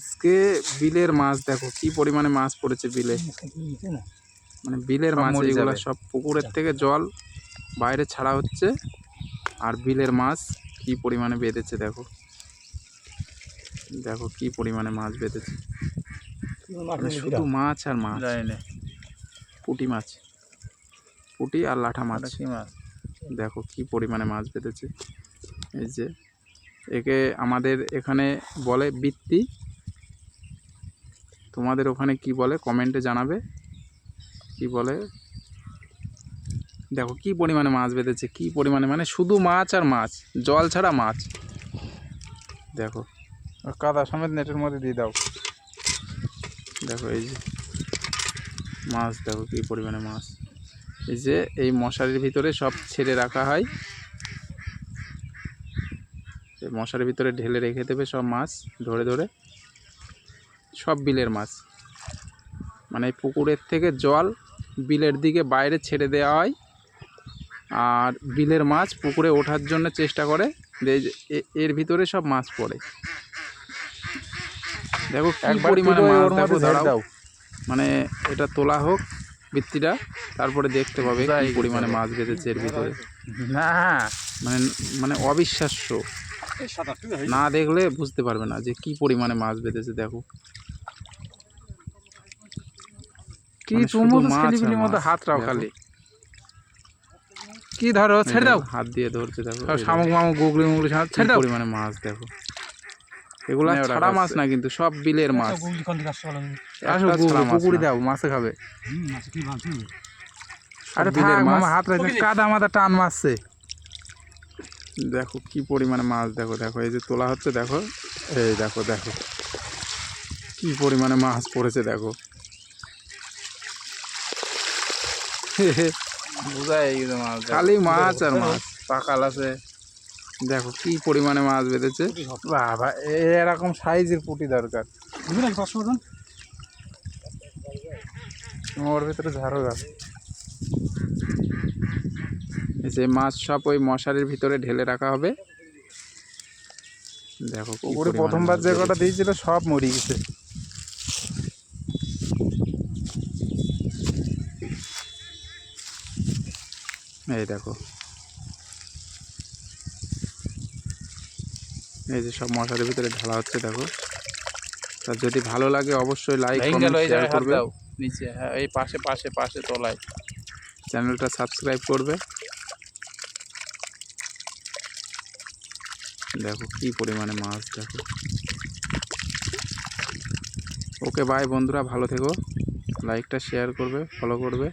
আজকে বিলের মাছ দেখো কি পরিমাণে মাছ পড়েছে বিলে। মানে বিলের মাছ এগুলো সব পুকুরের থেকে জল বাইরে ছাড়া হচ্ছে। আর বিলের মাছ কি পরিমাণে বেঁধেছে দেখো। দেখো কি পরিমাণে মাছ বেঁধেছে। মানে শুধু মাছ আর মাছ। পুঁটি মাছ। পুঁটি আর লাঠা মাছ। মাছ। দেখো কি পরিমাণে মাছ বেঁধেছে। এই যে একে আমাদের এখানে বলে বৃত্তি। তোমাদের ওখানে কি বলে? কমেন্টে জানাবে। কি বলে? দেখো, কি পরিমাণে মাছ বেঁধেছে, কি পরিমাণে মানে শুধু মাছ আর মাছ, জল ছাড়া মাছ। দেখো কাদা সমেত নেটের মধ্যে দিয়ে দাও। দেখো, এই যে মাছ, দেখো কি পরিমাণে মাছ। এই যে, এই মশারির ভিতরে সব ছেড়ে রাখা হয়। মশারির ভিতরে ঢেলে রেখে দেবে সব মাছ ধরে ধরে। সব বিলের মাছ। মানে পুকুরের থেকে জল বিলের দিকে বাইরে ছেড়ে দেওয়া হয়। আর বিলের মাছ পুকুরে ওঠার জন্য চেষ্টা করে এর ভিতরে সব মাছ পড়ে। দেখো কি পরিমাণে মাছ দেখো দাঁড়াও। মানে এটা তোলা হোক বৃত্তিটা তারপরে দেখতে পাবে কি পরিমাণে মাছ বেঁধেছে এর ভিতরে। না। মানে মানে অবিশ্বাস্য। না দেখলে বুঝতে পারবে না যে কি পরিমাণে মাছ বেঁধেছে দেখো। কি মানে তুমি মতো হাত রাও খালি। কি ধরো ছেড়ে দাও। হাত দিয়ে ধরছে দেখো। শামুক মামুক গুগলি মুগলি ছেড়ে দাও। পরিমাণে মাছ দেখো। এগুলা ছাড়া মাছ না কিন্তু সব বিলের মাছ। আসো একটা গুগলি ছাড়া মাছ পুকুরি দাও মাছে খাবে। আরে বিলের থাক মামা হাত রাখছে কাদা মাথা টান মারছে। দেখো কি পরিমাণে মাছ দেখো দেখো এই যে তোলা হচ্ছে দেখো এই দেখো দেখো কি পরিমাণে মাছ পড়েছে দেখো। খালি মাছ আর মাছ। পাকাল আছে। দেখো কি পরিমাণে মাছ বেঁধেছে। বাবা এরকম সাইজের পুঁটি দরকার। ওর ভিতরে ঝাড়ো গাছ যে মাছ সব ওই মশারির ভিতরে ঢেলে রাখা হবে। দেখো কি পুকুরে প্রথমবার যে কটা দিয়েছিল সব মরে গেছে। এই দেখো। এই যে সব মশারির ভিতরে ঢালা হচ্ছে দেখো। তা যদি ভালো লাগে অবশ্যই লাইক কমেন্ট শেয়ার করবে। নিচে হ্যাঁ এই পাশে পাশে পাশে তোলায়। চ্যানেলটা সাবস্ক্রাইব করবে। দেখো কি পরিমাণে মাছ, দেখো। ওকে বাই বন্ধুরা, ভালো থেকো। লাইকটা শেয়ার করবে ফলো করবে।